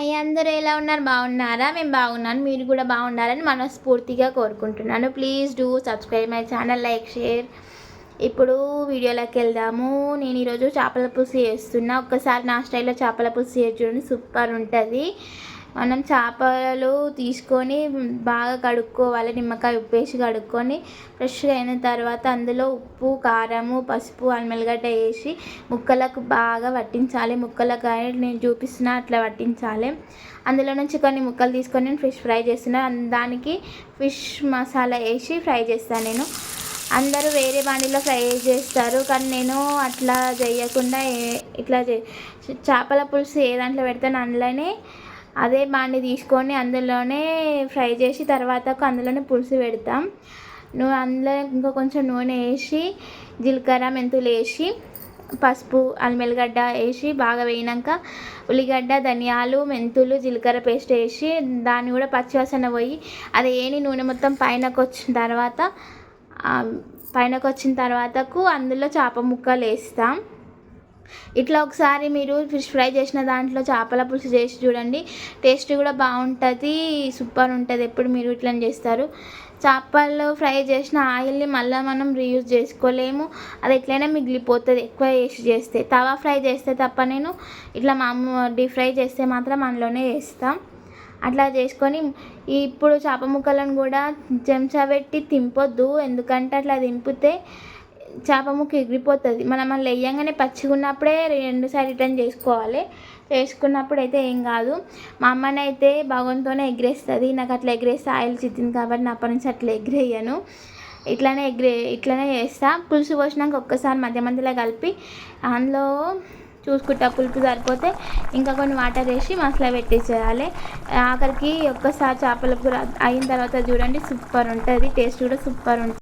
Hi అందరూ ఎలా ఉన్నారు? బాగున్నారా? మేము బాగున్నాను మీరు కూడా బాగుండాలని మనస్ఫూర్తిగా కోరుకుంటున్నాను. Please do subscribe my channel like share ఇప్పుడు వీడియోలోకి వెళ్దాము. నేను ఈరోజు చేపల పులుసు చేస్తున్నా. ఒక్కసారి నా స్టైల్లో చేపల పులుసు చేసి చూడండి. సూపర్ ఉంటుంది. మనం చేపలు తీసుకొని బాగా కడుక్కోవాలి నిమ్మకాయ ఉప్పు వేసి కడుక్కొని ఫ్రెష్గా అయిన తర్వాత అందులో ఉప్పు కారము పసుపు అల్మెల్లిగడ్డ వేసి ముక్కలకు బాగా పట్టించాలి ముక్కలకు నేను చూపిస్తున్న అట్లా పట్టించాలి అందులో నుంచి కొన్ని ముక్కలు తీసుకొని నేను ఫిష్ ఫ్రై చేస్తున్నాను దానికి ఫిష్ మసాలా వేసి ఫ్రై చేస్తాను నేను. అందరూ వేరే బాండీలో ఫ్రై చేస్తారు కానీ నేను అట్లా చేయకుండా ఇట్లా చేపల పులుసు ఏ దాంట్లో పెడతాను అందులోనే అదే బాండి తీసుకొని అందులోనే ఫ్రై చేసి తర్వాత అందులోనే పులుసు పెడతాం. నువ్వు అందులో ఇంకా కొంచెం నూనె వేసి జీలకర్ర మెంతులు వేసి పసుపు అల్మెల్లిగడ్డ వేసి బాగా వేయినాక ఉల్లిగడ్డ ధనియాలు మెంతులు జీలకర్ర పేస్ట్ వేసి దాన్ని కూడా పచ్చివాసన పోయి అది ఏని నూనె మొత్తం పైనకు వచ్చిన తర్వాత పైనకు వచ్చిన తర్వాతకు అందులో చేప ముక్కలు వేస్తాం. ఇట్లా ఒకసారి మీరు ఫిష్ ఫ్రై చేసిన దాంట్లో చేపల పులుసు చేసి చూడండి. టేస్ట్ కూడా బాగుంటుంది సూపర్ ఉంటుంది. ఎప్పుడు మీరు ఇట్లా చేస్తారు. చేపలు ఫ్రై చేసిన ఆయిల్ని మళ్ళీ మనం రీయూజ్ చేసుకోలేము. అది ఎట్లయినా మిగిలిపోతుంది ఎక్కువ వేసి చేస్తే. తవా ఫ్రై చేస్తే తప్ప నేను ఇట్లా మామూలు డీప్ ఫ్రై చేస్తే మాత్రం అందులోనే చేస్తాం అట్లా చేసుకొని ఇప్పుడు చేప ముక్కలను కూడా చెంచా పెట్టి తింపొద్దు. ఎందుకంటే అట్లా దింపితే చేప ముక్క ఎగిరిపోతుంది. మనం మళ్ళీ వేయంగానే పచ్చిగా ఉన్నప్పుడే రెండుసారి రిటర్న్ చేసుకోవాలి. చేసుకున్నప్పుడు అయితే ఏం కాదు. మా అమ్మని అయితే భగవంతోనే ఎగిరేస్తుంది. నాకు అట్లా ఎగిరేస్తే ఆయిల్ చిత్తింది కాబట్టి నా అప్పటి నుంచి అట్లా ఎగిరేయను. ఇట్లానే ఎగ్రే ఇట్లానే చేస్తా. పులుసు పోసినాక ఒక్కసారి మధ్య మధ్యలో కలిపి అందులో చూసుకుంటా పులుపు సరిపోతే ఇంకా కొన్ని వాటర్ వేసి మసాలా పెట్టేసేయాలి. ఆఖరికి ఒక్కసారి చేపల కూర అయిన తర్వాత చూడండి సూపర్ ఉంటుంది. టేస్ట్ కూడా సూపర్ ఉంటుంది.